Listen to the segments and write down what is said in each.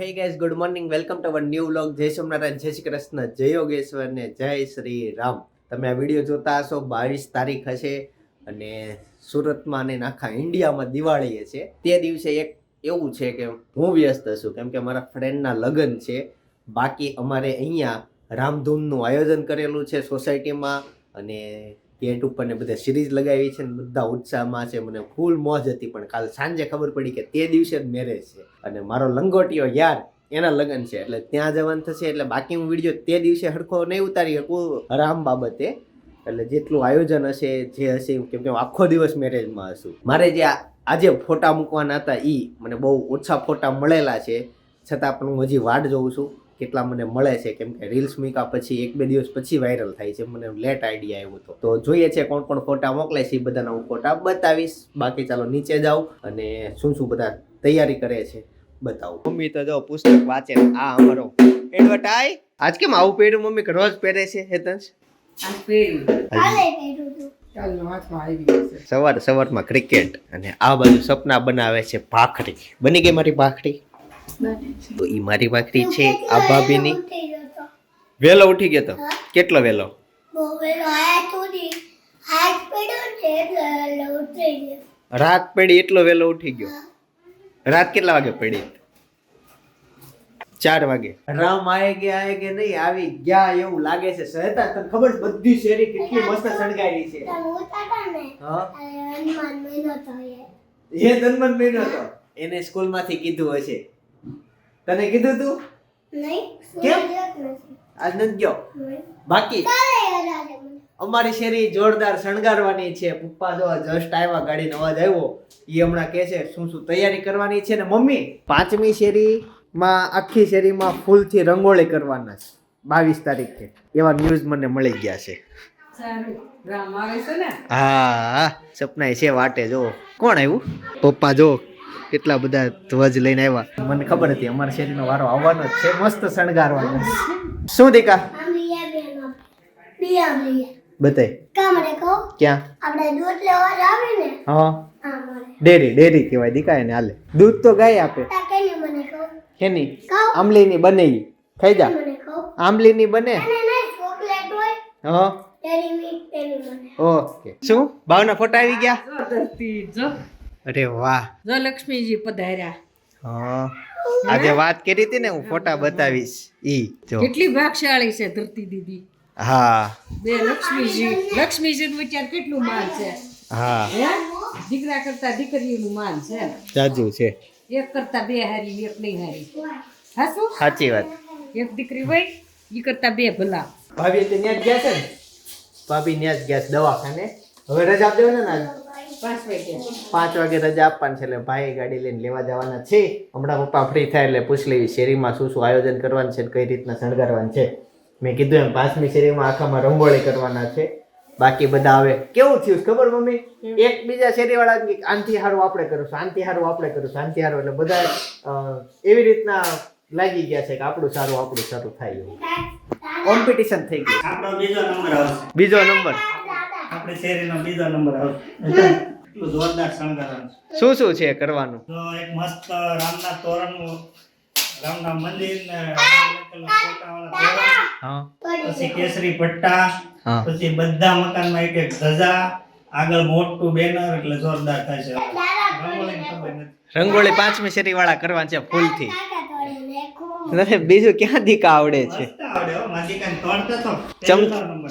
Hey guys good morning welcome to our new vlog જય સોમનારાયણ જય શ્રી કૃષ્ણ જય યોગેશ્વર ને જય શ્રી રામ તમે આ વીડિયો જોતા હશો, બાવીસ તારીખ હશે અને સુરતમાં અને આખા ઇન્ડિયામાં દિવાળી છે તે દિવસે એક એવું છે કે હું વ્યસ્ત છું, કેમ કે મારા ફ્રેન્ડના લગ્ન છે. બાકી અમારે અહીંયા રામધૂનનું આયોજન કરેલું છે સોસાયટીમાં અને ગેટ ઉપર ને બધા સિરીઝ લગાવી છે ને બધા ઉત્સાહમાં છે. મને ફૂલ મોજ હતી, પણ કાલ સાંજે ખબર પડી કે તે દિવસે જ મેરેજ છે. અને મારો લંગોટિયો યાર, એના લગ્ન છે. એટલે ત્યાં જવાનું થશે, એટલે બાકી હું વીડિયો તે દિવસે હરખો નહીં ઉતારી શકું રામ બાબતે. એટલે જેટલું આયોજન હશે, જે હશે કેમ કે હું આખો દિવસ મેરેજમાં હશું. મારે જે આજે ફોટા મૂકવાના હતા એ મને બહુ ઓછા ફોટા મળેલા છે. છતાં પણ હું હજી વાટ જોઉં છું. કેટલા મને મળે છે? કેમ કે રીલ્સ મૂક્યા પછી એક બે દિવસ પછી વાયરલ થાય છે. મને લેટ આઈડિયા આવ્યો હતો. તો જોઈએ છે કોણ કોણ ફોટા મોકલે છે એ બધાના હું ફોટા બતાવીશ. બાકી ચાલો નીચે જાઉં અને શું શું બધા તૈયારી કરે છે બતાવું. મમ્મી તો જો પુસ્તક વાંચે. આ અમારો એડવર્ટાઈ આજ કેમ આવું પહેર્યું? મમ્મી રોજ પહેરે છે હેતંશ? સવાર સવારમાં ક્રિકેટ અને આ બાજુ સપના બનાવે છે ભાખરી. બની ગઈ મારી ભાખરી? તો એ મારી ભાખરી છે આ ભાભીની. ઉઠી ગયો તો. વહેલો ઉઠી ગયો તો? કેટલો વહેલો વેલો. રાત પડી એટલો વહેલો ઉઠી ગયો. રાત કેટલા વાગે પડી? ચાર વાગે. રામ આએ કે આએ કે નહીં આવી ગયા એવું લાગે છે. સહેતા તને ખબર બધી શેરી કેટલી મસ્ત શણગારી છે. હનુમાન મહિનો તો એ. હનુમાન મહિનો હતો એને સ્કૂલમાંથી કીધું હશે. તને કીધું તું? નહીં કેમ? આજ નથી ગયો? બાકી. અમારી શેરી જોરદાર શણગારવાની છે. પપ્પા જો જસ્ટ આવ્યા ગાડીનો અવાજ આવ્યો. એ હમણાં કહે છે શું શું તૈયારી કરવાની છે? ને મમ્મી પાંચમી શેરીમાં આખી શેરીમાં ફૂલથી રંગોળી કરવાના છે. બાવીસ તારીખે. એવા ન્યૂઝ મને મળી ગયા છે. સારું. રામ આવે છે ને? હા સપના છે વાટે જો કોણ આવ્યું? પપ્પા જો કેટલા બધા ધ્વજ લઈને આવ્યા? મને ખબર હતી અમારી શેરીનો વારો આવવાનો જ છે મસ્ત શણગારવાનો. શું દીકા? આમ લીયા બેનો. લીયા લીયા. બતાય કાં ક્યાં? આપણે દૂધ લેવા જાવે ને હા હા ડેરી ડેરી કહેવાય દીકા એને હાલે. દૂધ તો ગાય આપે. કેની? આંબલીની બને ખાઈ જા. મને આંબલીની બને. ઓકે. શું? ભાવના ફોટા આવી ગયા? જો ધરતી જો અરે વાહ. જો લક્ષ્મીજી પધાર્યા. હા. આજે વાત કરી હતી ને હું ફોટા બતાવીશ. ઈ જો. કેટલી ભાગશાળી છે ધરતી દીદી. હા. બે લક્ષ્મીજી લક્ષ્મીજી નું વિચાર કેટલું માન છે? હા. દીકરા કરતા દીકરીનું માન છે. જાજુ છે. એક કરતા બે હારી એક નહીં હારી. હાસું સાચી વાત. એક દીકરી હોય ઈ કરતા બે ભલા. ભાભી તે ન્યાજ ગયા છે ને? ભાભી ન્યાજ ગયા છે દવાખાને. હવે રજા આપી દેવાના ને આજે? પાંચ વાગ્યા પાંચ વાગે રજા આપવાની છે એટલે ભાઈ ગાડી લઈને લેવા જવાના છે. હમણાં પપ્પા ફ્રી થાય એટલે પૂછ લેવી શેરીમાં શું શું આયોજન કરવાનું છે ને કઈ રીતના શણગારવાનું છે. મેં કીધું એમ પાંચમી શેરીમાં આખામાં રંગોળી કરવાના છે. બાકી બધા હવે કેવું થયું ખબર મમ્મી? એક બીજા શેરીવાળા આનથી હારું આપણે કરીશું આનથી સારું આપણે કરીશું આનથી હારું. એટલે બધા એવી રીતના લાગી ગયા છે કે આપણું સારું આપણું સારું થાય એવું. કોમ્પિટિશન થઈ ગયું. આપણો બીજો નંબર આવશે. બીજો નંબર? આપણી શેરીનો બીજો નંબર આવશે. એટલું જોરદાર શણગારવાનું શું શું છે કરવાનું? તો એક મસ્ત રામના તોરણનું રામના મંદિર ને પછી કેસરી પટ્ટા પછી બધા મકાનમાં એક એક ધજા આગળ મોટું બેનર એટલે જોરદાર થાય છે. રંગોળીની ખબર નથી. રંગોળી પાંચમી શેરી વાળા કરવા છે ખૂબ નથી બીજું ક્યાં દીકા આવડે છે.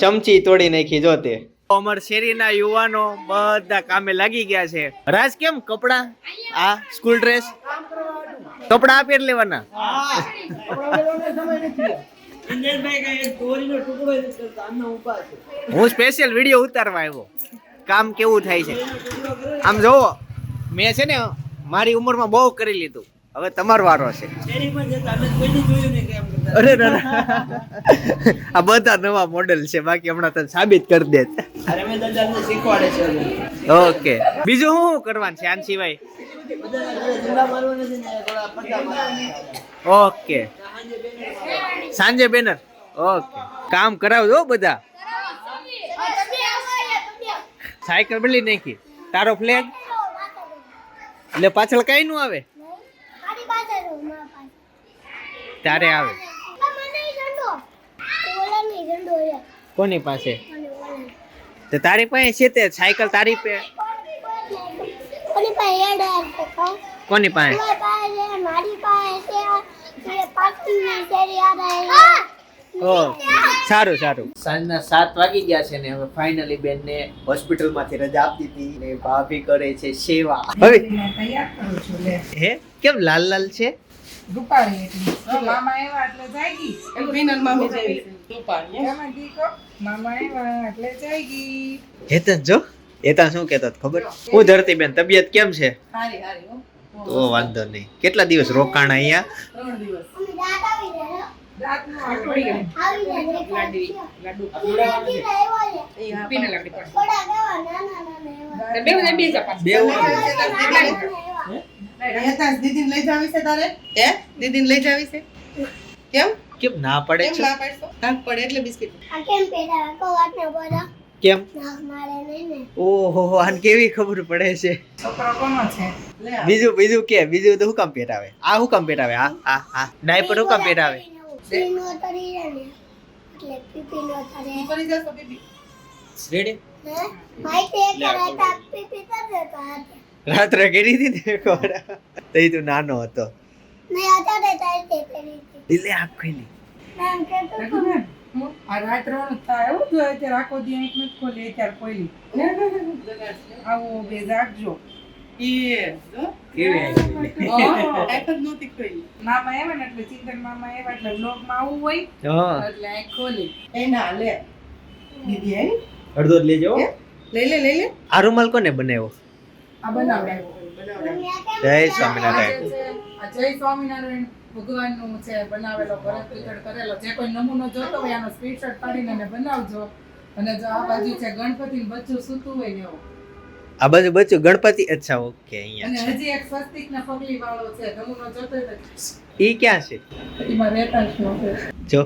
ચમચી તોડી નાખી જો તે. અમર શેરીના યુવાનો બધા કામે લાગી ગયા છે. રાજ કેમ કપડા? આ સ્કૂલ ડ્રેસ કપડા આપી લેવાના. હું સ્પેશિયલ વીડિયો ઉતારવા આવ્યો. કામ કેવું થાય છે? આમ જોવો, મેં છે ને મારી ઉંમરમાં બહુ કરી લીધું. હવે તમારો વારો છે. અરે. આ બધા નવા મોડેલ છે બાકી હમણાં તને સાબિત કરી દે. ઓકે. બીજું શું કરવાનું છે આન સિવાય ઓકે. સાંજે બેનર. ઓકે. કામ કરાવજો બધા. સાયકલ બદલી નાખી. તારો ફ્લેગ એટલે પાછળ કઈ નું આવે મારી પાસે રહો, મારા પાસે. ત્યારે આવે. કોની પાસે? તો તારી પાસે છે તે સાયકલ તારી પે કોની પાસે? તમારી મારી પાસે છે. એ પાછળની શેરી આ ઓ સારું સારું. સાંજના સાત વાગી ગયા છે ને હવે ફાઇનલી બેન ને હોસ્પિટલમાંથી રજા આપી હતી ને ભાભી કરે છે સેવા. હવે તૈયાર કરું છું લે. હે? કેમ લાલ લાલ છે? રૂપાળી એટલી. જો મામા આવ્યા એટલે જાગી. એમાં દીકો મામા આવ્યા એટલે જાગી. હેતન જો હેતન શું કહેતા ખબર? હું. ધરતી બેન તબિયત કેમ છે? હારી હારી તો વાંધો નહીં. કેટલા દિવસ રોકાણ અહીંયા? ત્રણ દિવસ. બે હેતાંશ દીદીને લઈ જાવી છે તારે? હે? દીદીને લઈ જાવી છે? કેમ? કેમ ના પડે કેમ છે? ના પાડશો? નાક પડે એટલે બિસ્કિટ. આ કેમ પેલા કો વાત ને બોલા. કેમ? નાક મારે નહીં ને. ઓહો આન કેવી ખબર પડે છે? છોકરો કોનો છે? બીજું બીજું કે બીજું તો હું કામ પહેરાવે? આ હું કામ આવે આ આ આ. ડાયપર હું કામ પહેરાવે? પીનો તરી રે ને. એટલે પીપીનો તરે કરી જશો બેબી રેડી હે? માહિતી તે રહેતા પીપી તર દેતા હતા રાત્રે કરી હતી ને તઈ તું નાનો હતો. મેં અત્યારે તારી તે કરી હતી એટલે આંખ ખોલી. નામ કે તો. લખું ને? હું આ રાત એવું જોઈએ ત્યારે આખો દી આંખ નથી ખોલી આવો બે મામા એવા ને એટલે ચિંતન મામા એવા એટલે બ્લોગમાં આવવું હોય એટલે આંખ ખોલી. એ ના લે. દીદી અડધો લેજો લઈ લે લઈ લે. આ રૂમાલ કોને બનાવ્યો? જય સ્વામિનારાયણ. આજે છે, આ જય સ્વામિનારાયણ ભગવાનનું છે બનાવેલો ભરત પિતળ કરેલો. જે કોઈ નમૂનો જોતો હોય આનો સ્ક્રીનશોટ પાડીને બનાવજો. અને જો આ બાજુ છે ગણપતિ બચ્ચું સૂતું હોય એવું. આ બાજુ બચ્ચું ગણપતિ અચ્છા ઓકે અહીંયા છે. હજી એક સ્વસ્તિક ના પગલી વાળો છે નમૂનો જોતો હોય ઈ ક્યાં છે? એમાં રહેતા જ જો.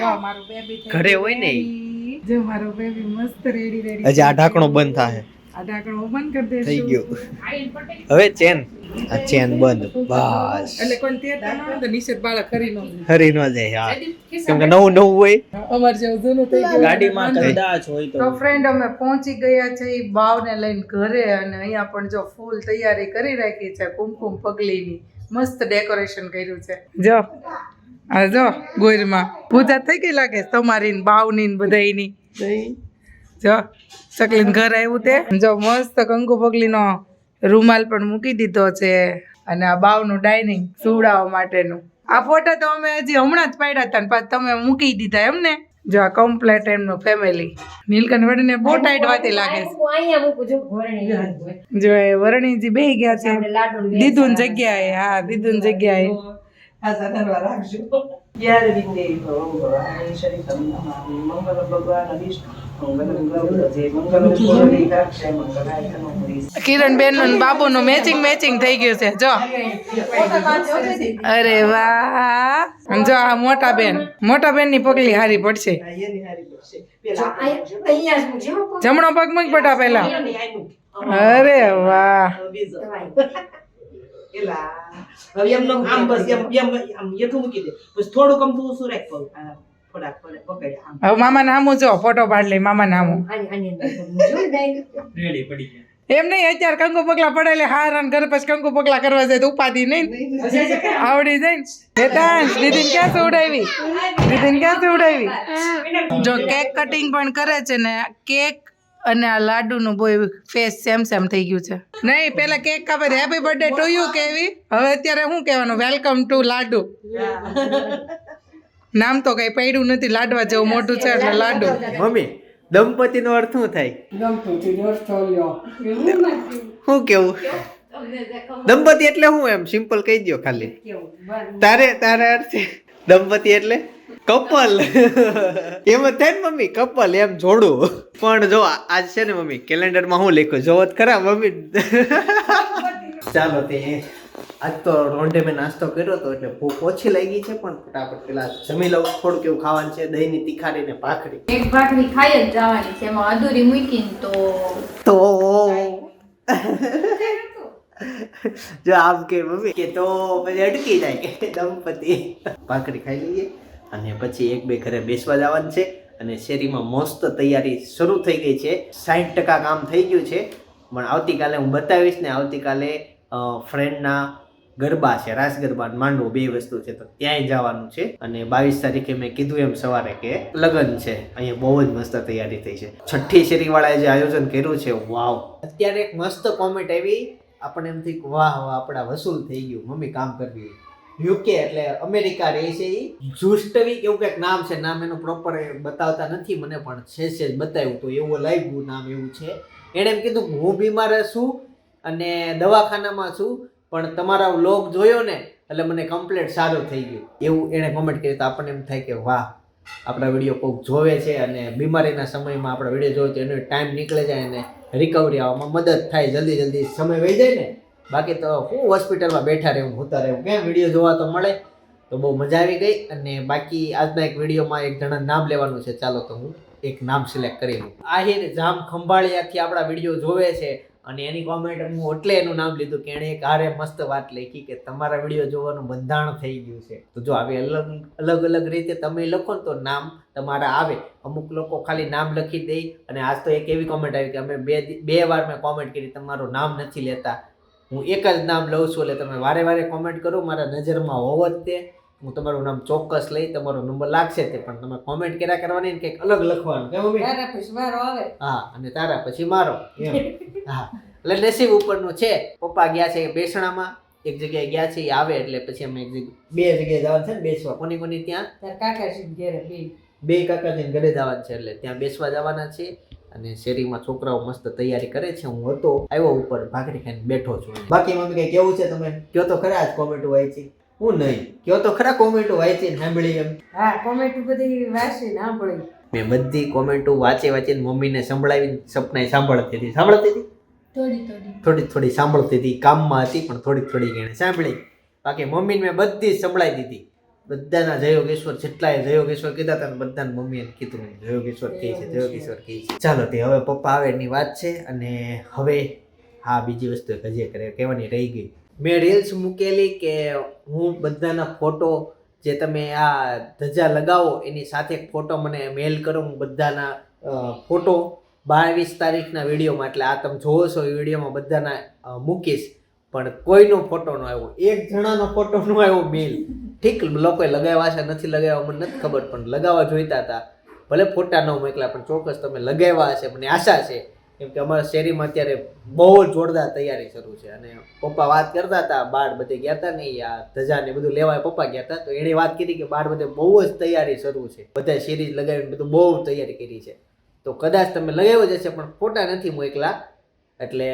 જો મારું બેબી ઘરે હોય ને. જો મારું બેબી મસ્ત રેડી રેડી હજી આ ઢાંકણો બંધ થાય આ ઢાંકણો બંધ કરી થઈ ગયું. હવે ચેન. આ ચેન બંધ. બસ. એટલે કોઈ તે ન તો નિષેધ બાળક હરી નો હરી નો જાય હા. કેમ કે નવું નવું હોય. અમાર જેવું જૂનું થઈ ગયું. ગાડીમાં કદાચ હોય તો ફ્રેન્ડ અમે પહોંચી ગયા છે એ બાવને લઈને ઘરે અને અહીંયા પણ જો ફૂલ તૈયારી કરી રાખી છે કુમકુમ પગલીની. મસ્ત ડેકોરેશન કર્યું છે. જો આ જો ગોરમાં પૂજા થઈ ગઈ લાગે તમારી બાવની ને બધાયની? જો સકલીન ઘર આવ્યું તે. જો મસ્ત કંકુ પગલીનો રૂમાલ પણ મૂકી દીધો છે અને આ બાવનું ડાઇનિંગ સુવડાવવા માટેનું. આ ફોટા તો અમે હજી હમણાં જ પાડ્યા હતા ને પાછા તમે મૂકી દીધા એમ ને? જો આ કમ્પ્લેટ એમનું ફેમિલી નીલકંઠ વડીને બહુ ટાઈટ વાતી લાગે છે. જો એ વરણીજી બેહી ગયા છે. દીધું જગ્યાએ હા દીધું જગ્યાએ. કરવા રાખજો યાર વિઘ્ને ભગવાન શરીરમ નમામિ મંગલ ભગવાન વિષ્ણુ કિરણ બેનનું બાબુ નું મેચિંગ મેચિંગ થઈ ગયું છે. જો. અરે વાહ. જો આ મોટા બેન. મોટા બેનની પગલી હારી પડશે. જમણો પગ મગ પટા પેલા અરે વાહ. હવે એમનો આમ બસ એમ એમ આમ એટલું મૂકી દે. બસ થોડુંક આમ તું શું રાખ પગ થોડાક પકડ પકડ આમ. હવે મામા નામું જો ફોટો પાડ લે મામા નામું રેડી પડી ગયા. એમ નહીં અત્યારે કંકુ પગલા પડેલે હાર અને ઘરે પછી કંકુ પગલા કરવા જાય તો ઉપાધિ નહીં આવડી જાય ને. હેતાંશ દીદીને ક્યાં સુવડાવી દીદીને ક્યાં સુવડાવી જો કેક કટિંગ પણ કરે છે ને કેક અને આ લાડુનું બોય ફેસ સેમ સેમ થઈ ગયું છે. નહીં પેલા કેક કાપે હેપી બર્થડે ટુ યુ કેવી. હવે અત્યારે શું કહેવાનું વેલકમ ટુ લાડુ. નામ તો કઈ પડ્યું નથી લાડવા જેવું મોટું છે એટલે લાડુ. મમ્મી દંપતિ નો અર્થ શું થાય? શું કેવું? દંપતિ એટલે શું એમ? સિમ્પલ કહી દો ખાલી. તારે તારે અર્થ દંપતિ એટલે? કપલ. એમ થાય ને મમ્મી કપલ એમ જોડું. પણ જો આજ છે ને મમ્મી કેલેન્ડરમાં હું લખ્યું જોવો ખરા મમ્મી? ચાલો તે આજ તો રોંઢે મેં નાસ્તો કર્યો હતો એટલે ભૂખ ઓછી લાગી છે પણ ફટાફટ પેલા જમી લઉં. થોડું કેવું ખાવાનું છે દહીંની તીખારી ને ભાખરી. એક ભાખરી ખાઈ જ જવાની છે એમાં અધૂરી મૂકીને તો તો જો આમ કે મમ્મી કે તો પછી અટકી જાય કે દંપતી. ભાખરી ખાઈ લઈએ. અને પછી એક બે ઘરે બેસવા જવાનું છે અને શેરીમાં મસ્ત તૈયારી શરૂ થઈ ગઈ છે. સાઠ ટકા કામ થઈ ગયું છે. પણ આવતીકાલે હું બતાવીશ ને આવતીકાલે ફ્રેન્ડના ગરબા છે, રાસ ગરબા માંડવો બે વસ્તુ છે તો ત્યાંય જવાનું છે. અને બાવીસ તારીખે મેં કીધું એમ સવારે કે લગ્ન છે. અહીંયા બહુ જ મસ્ત તૈયારી થઈ છે. છઠ્ઠી શેરીવાળાએ જે આયોજન કર્યું છે, વાવ. અત્યારે એક મસ્ત કોમેન્ટ આવી. આપણને એમ થઈ વાહ વાહ, આપણા વસૂલ થઈ ગયું. મમ્મી કામ કરવી યુકે એટલે અમેરિકા રહે છે એ જુસ્ટવી એવું કંઈક નામ છે, નામ એનું પ્રોપર બતાવતા નથી મને, પણ છે છે બતાવ્યું તો એવું લાગ્યું, નામ એવું છે. એણે એમ કીધું હું બીમાર છું અને દવાખાનામાં છું, પણ તમારા વ્લોગ જોયો ને, એટલે મને કમ્પ્લેટ સારું થઈ ગયું. એવું એણે કોમેન્ટ કરી તો આપણને એમ થાય કે વાહ, આપણા વીડિયો કોઈક જોવે છે અને બીમારીના સમયમાં આપણા વીડિયો જોવે તો એનો ટાઈમ નીકળી જાય અને રિકવરી આવવામાં મદદ થાય. જલ્દી જલ્દી સમય વહી જાય ને બાકી તો હું હોસ્પિટલમાં બેઠા રહેવું હોતા રહેવું કેમ? વીડિયો જોવા તો મળે, તો બહુ મજા આવી ગઈ. અને બાકી આજના એક વિડીયોમાં એક જણા નામ લેવાનું છે. ચાલો તો હું એક નામ સિલેક્ટ કરી લઉં. આહિર જામ ખંભાળિયાથી આપણા વીડિયો જોવે છે. અને એની કોમેન્ટ હું એટલે એનું નામ લીધું કે એણે એક હારે મસ્ત વાત લખી કે તમારા વીડિયો જોવાનું બંધાણ થઈ ગયું છે. તો જો આવી અલગ અલગ અલગ રીતે તમે લખો ને તો નામ તમારા આવે. અમુક લોકો ખાલી નામ લખી દે. અને આજ તો એક એવી કોમેન્ટ આવી કે અમે બે બે વાર મેં કોમેન્ટ કરી, તમારું નામ નથી લેતા. હું એક જ નામ લઉં છું એટલે તમે વારે વારે કોમેન્ટ કરો મારા નજરમાં હોવ જ તે. હું તમારું નામ ચોક્કસ લઈ તમારો નંબર લાગશે તે પણ તમે કોમેન્ટ કર્યા કરવાની કંઈક અલગ લખવાનું. મમ્મી? ત્યારે પછી મારો આવે. હા અને તારા પછી મારો. એમ. હા. એટલે નસીબ ઉપરનું છે. પપ્પા ગયા છે બેસણામાં. એક જગ્યાએ ગયા છે એ આવે એટલે પછી અમે એક બે જગ્યાએ જવાનું છે ને બેસવા. કોની કોની? ત્યાં? તાર કાકાજી ઘેરે બે બે કાકાજીને ઘરે જવાનું છે એટલે ત્યાં બેસવા જવાના છે. અને શેરીમાં છોકરાઓ મસ્ત તૈયારી કરે છે. હું હતો આવ્યો ઉપર ભાખરી ખાઈને બેઠો છું. બાકી મમ્મી કઈ કેવું છે તમે? કયો તો ખરા જ કોમેન્ટ વાંચી. હું નહીં. કયો તો ખરા કોમેન્ટો વાંચી સાંભળી એમ. હા કોમેન્ટ બધી વાંચી ના પડી મેં બધી કોમેન્ટો વાંચી વાંચીને મમ્મીને સંભળાવી સપનાએ સાંભળતી હતી. સાંભળતી હતી? થોડી થોડી. થોડી થોડી સાંભળતી હતી. કામમાં હતી પણ થોડી થોડી એને સાંભળી. બાકી મમ્મીને મેં બધી જ સંભળાવી દીધી. બધાના જયોગેશ્વર જેટલાય જયોગેશ્વર કીધા હતા બધાને મમ્મીએ કીધું જયોગેશ્વર કહે છે જયોગેશ્વર. કહે છે. ચાલો તે હવે પપ્પા આવે એની વાત છે અને હવે હા બીજી વસ્તુ એક હજી કરે કહેવાની રહી ગઈ. મેં રીલ્સ મૂકેલી કે હું બધાના ફોટો જે તમે આ ધજા લગાવો એની સાથે ફોટો મને મેલ કરો હું બધાના ફોટો બાવીસ તારીખના વિડીયોમાં એટલે આ તમે જોવો છો એ વિડીયોમાં બધાના મૂકીશ. પણ કોઈનો ફોટો ન આવ્યો. એક જણાનો ફોટો ન આવ્યો મેલ ઠીક લોકોએ લગાવ્યા છે, નથી લગાવ્યા મને નથી ખબર, પણ લગાવવા જોઈતા હતા. ભલે ફોટા ન મોકલ્યા પણ ચોક્કસ તમે લગાવ્યા હશે, મને આશા છે. કેમ કે અમારા શેરીમાં અત્યારે બહુ જોરદાર તૈયારી શરૂ છે. અને પપ્પા વાત કરતા હતા, બાળ બધે ગયા હતા ને, આ ધજા ને બધું લેવા પપ્પા ગયા હતા તો એણે વાત કરી કે બાળ બધે બહુ જ તૈયારી શરૂ છે. બધા સિરીઝ લગાવીને બધું બહુ તૈયારી કરી છે. તો કદાચ તમે લગાવ્યો જ હશે, પણ ફોટા નથી મોકલા એટલે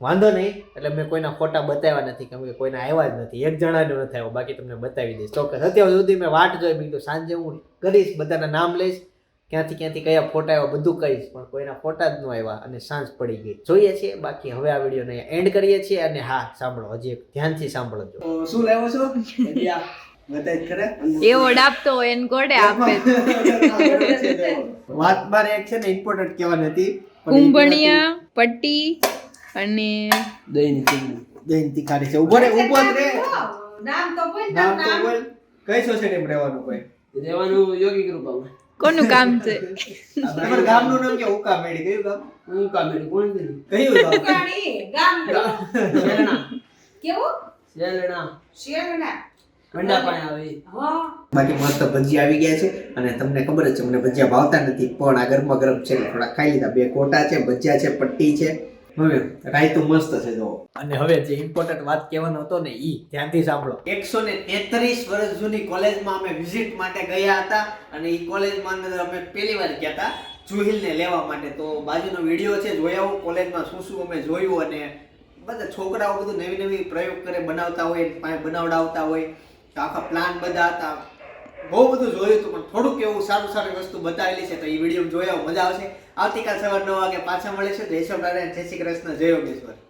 વાંધો નહીં. એટલે મેં કોઈના ફોટા બતાવ્યા નથી કેમ કે કોઈના આવ્યા જ નથી. એક જણાનો નથી આવ્યો બાકી તમને બતાવી દઈશ. ચોક્કસ અત્યાર સુધી મેં વાટ જોઈ બીજું સાંજે હું કરીશ બધાના નામ લઈશ. ક્યાંથી ક્યાંથી કયા ફોટા આવ્યા બધું કહીશ પણ કોઈના ફોટા જ ન આવ્યા અને સાંજ પડી ગઈ. જોઈએ છીએ બાકી હવે આ વિડીયોને એન્ડ કરીએ છીએ અને હા સાંભળો હજી ધ્યાનથી સાંભળજો. છો શું લેવો છો? ખરા. એવો ડાપતો એને આપે. વાત મારે એક છે ને ઇમ્પોર્ટન્ટ કહેવાની હતી. કુંભણિયા પટ્ટી અને દહીં દહીં તીખારી છે. ઊભો રે ઊભો રે. નામ તો બોલ નામ તો બોલ. કઈ સોસાયટીમાં રહેવાનું કોઈ? રહેવાનું યોગી કૃપામાં કોનું કામ છે? તમારા ગામનું નામ કે ઉકા મેડી કયું ગામ? ઉકા મેડી કોણ કીધું કયું ગામ? ગાડી ગામ. કેવું? શેલણા શેરણા. મંડા પાણી આવે હા. બાકી મસ્ત ભજીયા આવી ગયા છે અને તમને ખબર જ છે મને ભજીયા ભાવતા નથી પણ આ ગરમા ગરમ છે થોડા ખાઈ લીધા. બે કોટા છે ભજીયા છે પટ્ટી છે. હવે રાયતું મસ્ત છે જો અને હવે જે ઇમ્પોર્ટન્ટ વાત કહેવાનો હતો ને ઈ ધ્યાનથી સાંભળો. એકસો ને તેત્રીસ વર્ષ જૂની કોલેજમાં અમે વિઝિટ માટે ગયા હતા અને ઈ કોલેજમાં અંદર અમે પહેલી વાર ગયા હતા જુહિલને લેવા માટે. તો બાજુનો વીડિયો છે જોયા કોલેજમાં શું શું અમે જોયું અને બધા છોકરાઓ બધું નવી નવી પ્રયોગ કરે બનાવતા હોય પાસે બનાવડાવતા હોય. તો આખા પ્લાન બધા હતા. બહુ બધું જોયું હતું, પણ થોડુંક એવું સારું સારી વસ્તુ બતાવેલી છે, તો એ વીડિયો જોયા મજા આવશે. આવતીકાલ સવાર નવ વાગે પાછા મળીશું. જય સ્વામિનારાયણ જય શ્રી કૃષ્ણ, જય યોગેશ્વર.